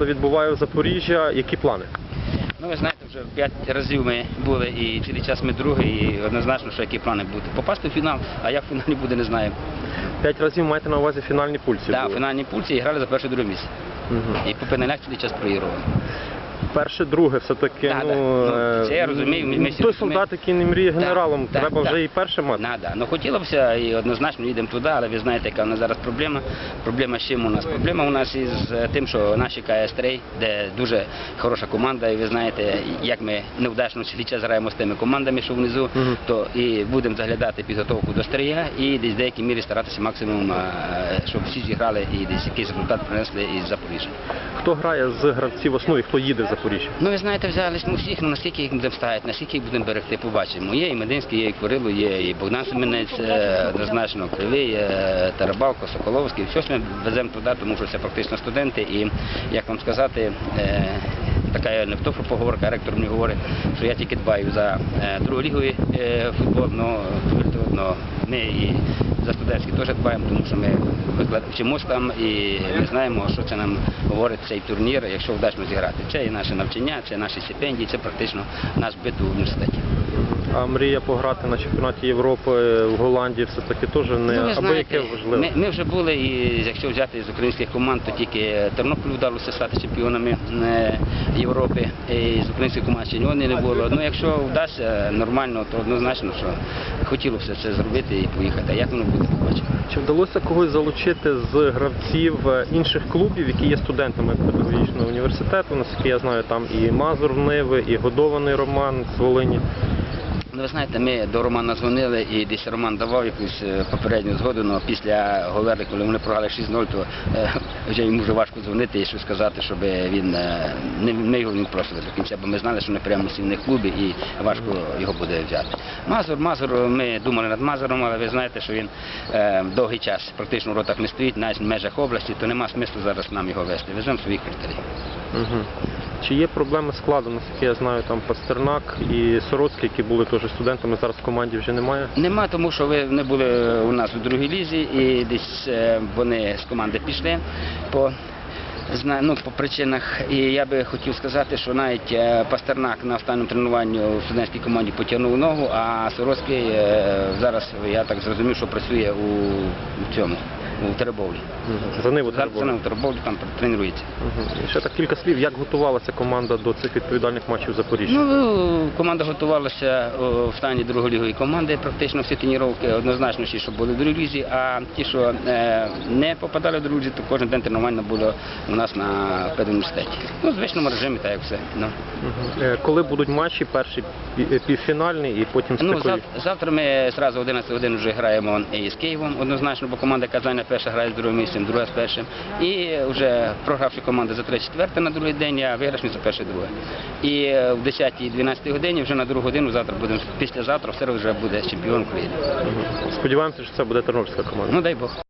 Відбуває Запоріжжя. Які плани? Ну, ви знаєте, вже п'ять разів ми були і цілий час ми другий, і однозначно, що які плани будуть. Попасти в фінал, а як в фіналі буде, не знаю. П'ять разів маєте на увазі фінальні пульсі. Так, да, фінальні пульці і грали за перше друге місце. Угу. І по пенелях цілий час проігрували. Перше, друге, все-таки. Да, ну. Ну, е, це я розумію, ми- ми всі той розуміємо. солдат, який не мріє генералом, Да, треба да, вже і перше мати. Надо. Ну хотілося і однозначно їдемо туди, але ви знаєте, яка в нас зараз проблема. Проблема з чим у нас? Проблема у нас із е, тим, що наші КС-3, де дуже хороша команда, і ви знаєте, як ми невдачно цілий час граємо з тими командами, що внизу, Мгм. то і будемо заглядати підготовку до стрия і десь в деякій мірі старатися максимум, е, щоб всі зіграли і десь якийсь результат принесли із Запоріжжя. Хто грає з гравців основи, хто їде в Запоріжжя? Ну, ви знаєте, взялись ми всіх, ну наскільки їх будемо ставити, наскільки їх будемо берегти, побачимо. Є і Мединський, є і Курило, є і Богдан Семенець, е, однозначно Кривий, Тарабалко, Соколовський. ж ми веземо туди, тому що це практично студенти. І як вам сказати, е, така я не в то, що поговорка, ректор мені говорить, що я тільки дбаю за е, другу лігу е, футбол, ну, повірте, ну, ми і за студентський теж дбаємо, тому що ми вчимось там і ми знаємо, що це нам говорить цей турнір, якщо вдасться зіграти. Це і наше навчання, це наші стипендії, це практично наш бит у університеті. А мрія пограти на чемпіонаті Європи в Голландії все-таки теж не Ну, або яке важливе. Ми, ми вже були, і якщо взяти з українських команд, то тільки Тернополю вдалося стати чемпіонами е, Європи. І з українських команд ще не було. Ну, якщо вдасться нормально, то однозначно, що хотілося б це зробити і поїхати. А як воно буде, побачимо. Чи вдалося когось залучити з гравців е, інших клубів, які є студентами педагогічного університету? Наскільки я знаю, там і Мазур Ниви, і Годований Роман з Волині. Ну, ви знаєте, ми до Романа дзвонили і десь Роман давав якусь е, попередню згоду, але після Говерли, коли вони програли 6-0, то е, вже йому вже важко дзвонити і щось сказати, щоб він е, не, не його він просили до кінця, бо ми знали, що ми прямо в клубі і важко його буде взяти. Мазур, Мазур, ми думали над Мазуром, але ви знаєте, що він е, довгий час практично в ротах не стоїть, навіть в межах області, то нема смислу зараз нам його вести. Веземо своїх критерій. Чи є проблеми з складом? Наскільки я знаю, там Пастернак і Сороцький, які були теж студентами, зараз в команді вже немає. Нема, тому що ви були у нас у другій лізі, і десь е, вони з команди пішли по, ну, по причинах. І я би хотів сказати, що навіть е, Пастернак на останньому тренуванні у студентській команді потягнув ногу, а Сороцький е, зараз, я так зрозумів, що працює у, цьому, Теребовлі. За Ниву Зараз треба це було. на Теребовлі там тренується. І ще так кілька слів, як готувалася команда до цих відповідальних матчів Запоріжжя? Ну, команда готувалася в стані друголігової команди, практично всі тренування однозначно всі, що були в другій лізі, а ті, що е, не попадали в другу лізі, то кожен день тренування було у нас на педуніверситеті. Ну, в звичному режимі, так як все. Ну. Е, Коли будуть матчі, е, півфінальний і потім ну зав- завтра ми зразу 11 годин вже граємо і з Києвом однозначно, бо команда Казаня перша грає з другим місцем, друга з першим. І вже програвши команди за 3-4 на другий день, а виграшні за перше друге. І е, в 10-12 годині вже на другу годину завтра будемо післязавтра все вже буде чемпіон України. Сподіваємося, що це буде тернопільська команда. Ну дай Бог.